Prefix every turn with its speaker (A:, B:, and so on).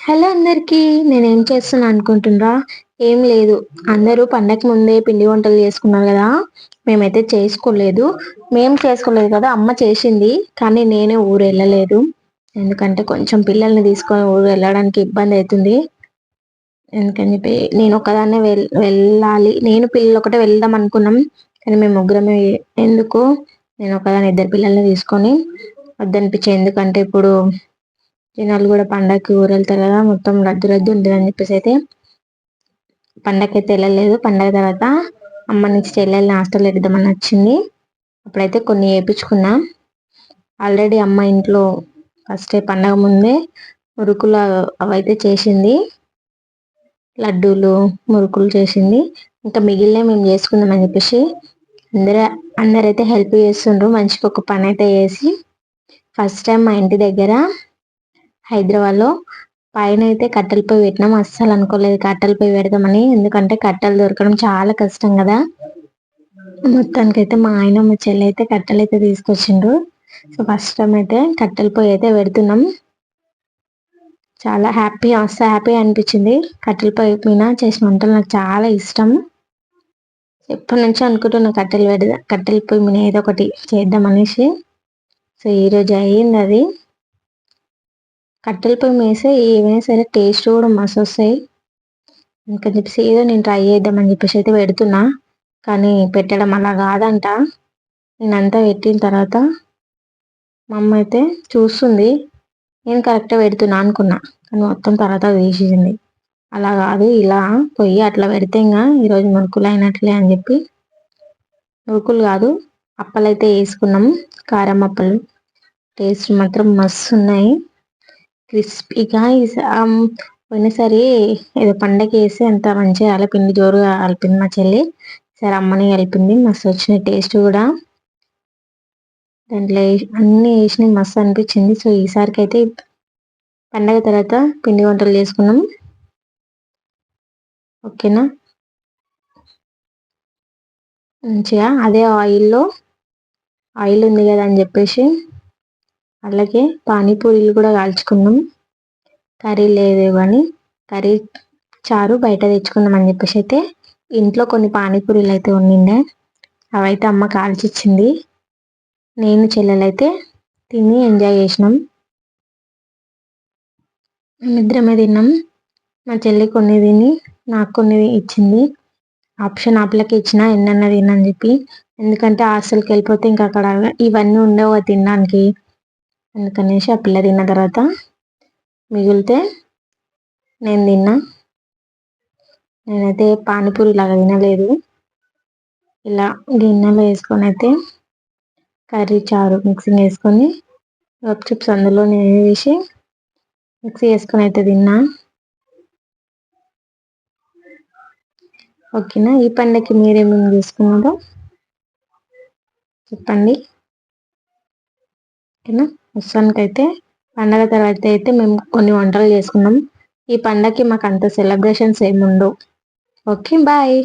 A: Hello అందరికి నేనేం చేస్తున్నా అనుకుంటున్నా ఏం లేదు. అందరూ పండగ ముందే పిండి వంటలు చేసుకున్నారు కదా. మేమైతే చేసుకోలేదు. మేం చేసుకోలేదు కదా అమ్మ చేసింది. కానీ నేనే ఊరు వెళ్ళలేదు ఎందుకంటే కొంచెం పిల్లల్ని తీసుకొని ఊరు వెళ్ళడానికి ఇబ్బంది అవుతుంది. ఎందుకని చెప్పి నేను ఒకదాన్నే వె వెళ్ళాలి. నేను పిల్లలు ఒకటే వెళ్దాం అనుకున్నాం. కానీ మేము ముగ్గురమే ఎందుకు? నేను ఒకదాన్ని ఇద్దరు పిల్లల్ని తీసుకొని వద్దనిపించే ఎందుకంటే ఇప్పుడు జనాలు కూడా పండగకి ఊరు వెళ్తారు కదా మొత్తం రద్దు రద్దు ఉంటుంది అని చెప్పేసి అయితే పండగకైతే అయితే వెళ్ళలేదు. పండగ తర్వాత అమ్మ నుంచి వెళ్ళాలి హాస్టల్ ఎడదామని వచ్చింది. అప్పుడైతే కొన్ని వేయించుకున్నా. ఆల్రెడీ అమ్మ ఇంట్లో ఫస్ట్ పండగ ముందే మురుకులు అవైతే చేసింది. లడ్డూలు మురుకులు చేసింది. ఇంకా మిగిలిన మేము చేసుకుందాం అని చెప్పేసి అందరూ అందరైతే హెల్ప్ చేస్తుండ్రు. మంచిగా ఒక పని అయితే చేసి ఫస్ట్ టైం మా ఇంటి దగ్గర హైదరాబాద్లో పైన అయితే కట్టెల పొయ్యి పెట్టినాం. అస్సలు అనుకోలేదు కట్టెల పొయ్యి పెడదామని. ఎందుకంటే కట్టెలు దొరకడం చాలా కష్టం కదా. మొత్తానికైతే మా ఆయన మా చెల్లి అయితే కట్టెలు అయితే తీసుకొచ్చిండ్రు. సో ఫస్ట్ టైం అయితే కట్టెల పొయ్యి అయితే పెడుతున్నాం. చాలా హ్యాపీ మస్తు హ్యాపీ అనిపించింది. కట్టెల పొయ్యి మీద చేసిన వంటలు నాకు చాలా ఇష్టం. ఎప్పటి నుంచో అనుకుంటున్నా కట్టెలు పెడదా కట్టెల పొయ్యి మీద ఏదో ఒకటి చేద్దాం అనేసి సో ఈరోజు అయ్యింది అది. కట్టెల పొయ్యి వేస్తే ఏమైనా సరే టేస్ట్ కూడా మస్తు వస్తాయి ఇంకా చెప్పేసి ఏదో నేను ట్రై చేద్దామని చెప్పేసి అయితే పెడుతున్నా. కానీ పెట్టడం అలా కాదంట. నేనంతా పెట్టిన తర్వాత మా అమ్మ అయితే చూస్తుంది. నేను కరెక్ట్గా పెడుతున్నా అనుకున్నా. కానీ మొత్తం తర్వాత వేసేసింది అలా కాదు ఇలా పొయ్యి అట్లా పెడితే ఇంకా ఈరోజు మురుకులు అయినట్లే అని చెప్పి. మురుకులు కాదు అప్పలు అయితే వేసుకున్నాం కారం అప్పలు. టేస్ట్ మాత్రం మస్తు ఉన్నాయి. క్రిస్పీగా um, పోయినసారి ఏదో పండగ వేసి అంత మంచిగా అలపిండి జోరుగా అలిపింది మా చెల్లి. సరే అమ్మని కలిపింది మస్తు వచ్చినాయి టేస్ట్ కూడా. దాంట్లో అన్ని వేసిన మస్తు అనిపించింది. సో ఈసారికి అయితే పండగ తర్వాత పిండి వంటలు చేసుకున్నాం ఓకేనా? మంచిగా అదే ఆయిల్లో ఆయిల్ ఉంది కదా అని చెప్పేసి అలాగే పానీపూరీలు కూడా కాల్చుకున్నాం. కర్రీ లేదు కానీ కర్రీ చారు బయట తెచ్చుకుందాం అని చెప్పేసి అయితే ఇంట్లో కొన్ని పానీపూరీలు అయితే ఉండిండే అవైతే అమ్మ కాల్చిచ్చింది. నేను చెల్లెలైతే తిని ఎంజాయ్ చేసినాం. మేమిద్దరమే తిన్నాం. మా చెల్లి కొన్ని తిని నాకు కొన్ని ఇచ్చింది. ఆప్షన్ ఆపిల్లకి ఇచ్చిన ఎన్నన్నా తినని చెప్పి ఎందుకంటే హాస్టల్కి వెళ్ళిపోతే ఇంకా అక్కడ ఇవన్నీ ఉండవు తినడానికి. అందుకనేసి ఆ పిల్ల తిన్న తర్వాత మిగిలితే నేను తిన్నా. నేనైతే పానీపూరి లాగా తినలేదు. ఇలా గిన్నెలో వేసుకొని అయితే కర్రీ చారు మిక్సింగ్ వేసుకొని గప్ చిప్స్ అందులో నేను వేసి మిక్సీ వేసుకొని అయితే తిన్నా. ఓకేనా? ఈ పండగకి మీరేమేమి చేసుకున్నారో చెప్పండి. ఓకేనా? మొత్తానికైతే పండగ తర్వాత అయితే మేము కొన్ని వంటలు చేసుకున్నాం. ఈ పండగకి మాకు అంత సెలబ్రేషన్స్ ఏమి ఉండవు ఓకే బాయ్